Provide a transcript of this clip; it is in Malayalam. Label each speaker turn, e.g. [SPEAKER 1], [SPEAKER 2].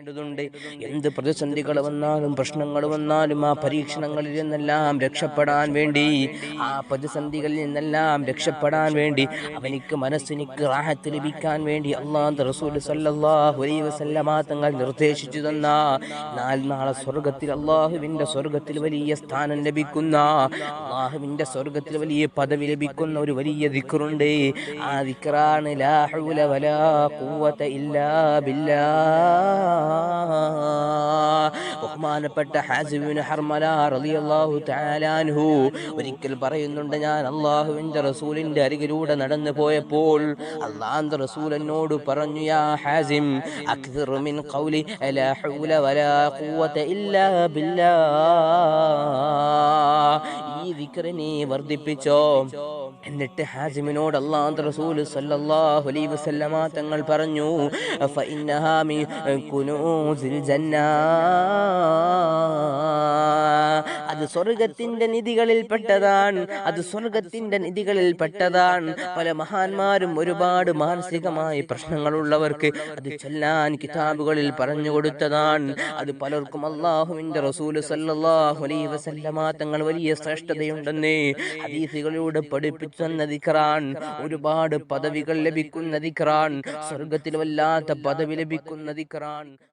[SPEAKER 1] പറയേണ്ടതുണ്ട്. എന്ത് പ്രതിസന്ധികൾ വന്നാലും പ്രശ്നങ്ങൾ വന്നാലും ആ പരീക്ഷണങ്ങളിൽ നിന്നെല്ലാം രക്ഷപ്പെടാൻ വേണ്ടി ആ പ്രതിസന്ധികളിൽ നിന്നെല്ലാം രക്ഷപ്പെടാൻ വേണ്ടി അവനിക്ക് മനസ്സിനിക്ക് റാഹത്ത് ലഭിക്കാൻ വേണ്ടി അള്ളാഹ് റസൂൽ സല്ലല്ലാഹു അലൈഹി വസല്ലമ തങ്ങൾ നിർദ്ദേശിച്ചു തന്ന നാല് നാളെ സ്വർഗത്തിൽ അള്ളാഹുവിന്റെ സ്വർഗത്തിൽ വലിയ സ്ഥാനം ലഭിക്കുന്ന അള്ളാഹുവിന്റെ സ്വർഗത്തിൽ വലിയ പദവി ലഭിക്കുന്ന ഒരു വലിയ ദിക്കറുണ്ട് ആ ദിക്കറാണ് ലാ ഹൗല വലാ ഖുവത ഇല്ലാ ബില്ലാ ബഹുമാനപ്പെട്ട ഹാസിബിന് ഹർമല റളിയല്ലാഹു തആല അൻഹു ഒരിക്കൽ പറയുന്നുണ്ട് ഞാൻ അള്ളാഹുവിന്റെ റസൂലിന്റെ അരികിലൂടെ നടന്നു പോയപ്പോൾ അള്ളാഹുവിന്റെ റസൂൽ എന്നോട് പറഞ്ഞു യാ ഹാസിം അക്ഥർ മിൻ ഖൗലി ഹൗല വലാ ഖുവത ഇല്ലാ ബില്ലാ ഈ വിക്രനെ വർദ്ധിപ്പിച്ചോ? എന്നിട്ട് ഹാജിമിനോട് അള്ളാഹു റസൂൽ സല്ലല്ലാഹു അലൈഹി വസല്ലമ തങ്ങൾ പറഞ്ഞു ഫഇന്നഹാ മിൻ കുനൂസിൽ ജന്നാ സ്വർഗത്തിന്റെ നിധികളിൽ പെട്ടതാണ്. അത് സ്വർഗത്തിന്റെ നിധികളിൽ പെട്ടതാണ്. പല മഹാന്മാരും ഒരുപാട് മാനസികമായ പ്രശ്നങ്ങളുള്ളവർക്ക് അത് ചൊല്ലാൻ കിതാബുകളിൽ പറഞ്ഞു കൊടുത്തതാണ്. അത് പലർക്കും അള്ളാഹുവിന്റെ റസൂൽ തങ്ങൾ വലിയ ശ്രേഷ്ഠതയുണ്ടെന്ന് ഹദീസുകളിലൂടെ പഠിപ്പിച്ചു തന്ന ദിക്റാൻ. ഒരുപാട് പദവികൾ ലഭിക്കുന്ന ദിക്റാൻ. സ്വർഗത്തിൽ വല്ലാത്ത പദവി ലഭിക്കുന്ന ദിക്റാൻ.